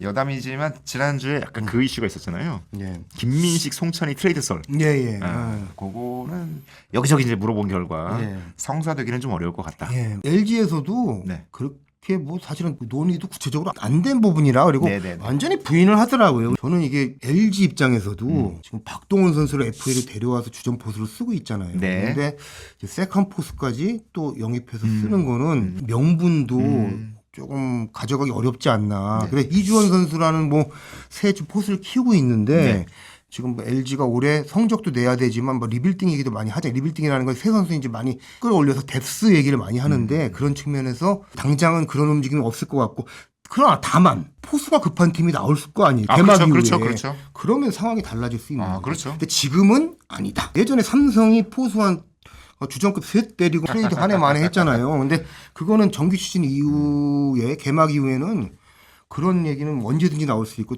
여담이지만 지난주에 약간 그 이슈가 있었잖아요. 예. 김민식, 송천이 트레이드 썰. 예, 예. 아, 그거는 여기저기 이제 물어본 결과 예. 성사되기는 좀 어려울 것 같다. 예. LG에서도 네. 그렇게 뭐 사실은 논의도 구체적으로 안 된 부분이라 그리고 네 네 네. 완전히 부인을 하더라고요. 저는 이게 LG 입장에서도 음. 지금 박동원 선수를 FA로 데려와서 주전 포수로 쓰고 있잖아요. 네. 근데 이제 세컨 포수까지 또 영입해서 음. 쓰는 거는 명분도 음. 조금 가져가기 어렵지 않나. 네. 그래 이주원 선수라는 뭐 세주 포수를 키우고 있는데 네. 지금 뭐 LG가 올해 성적도 내야 되지만 뭐 리빌딩 얘기도 많이 하죠. 리빌딩이라는 건 새 선수 이제 많이 끌어올려서 뎁스 얘기를 많이 음. 하는데 그런 측면에서 당장은 그런 움직임이 없을 것 같고 그러나 다만 포수가 급한 팀이 나올 거 아니에요. 아, 개막 그렇죠, 이후에. 그렇죠, 그렇죠. 그러면 상황이 달라질 수 있는 아, 거죠. 그렇죠. 근데 지금은 아니다. 예전에 삼성이 포수한 어, 주전급 셋 때리고 트레이드 한 해 만에 했잖아요. 근데 그거는 정규 시즌 이후에 개막 이후에는 그런 얘기는 언제든지 나올 수 있고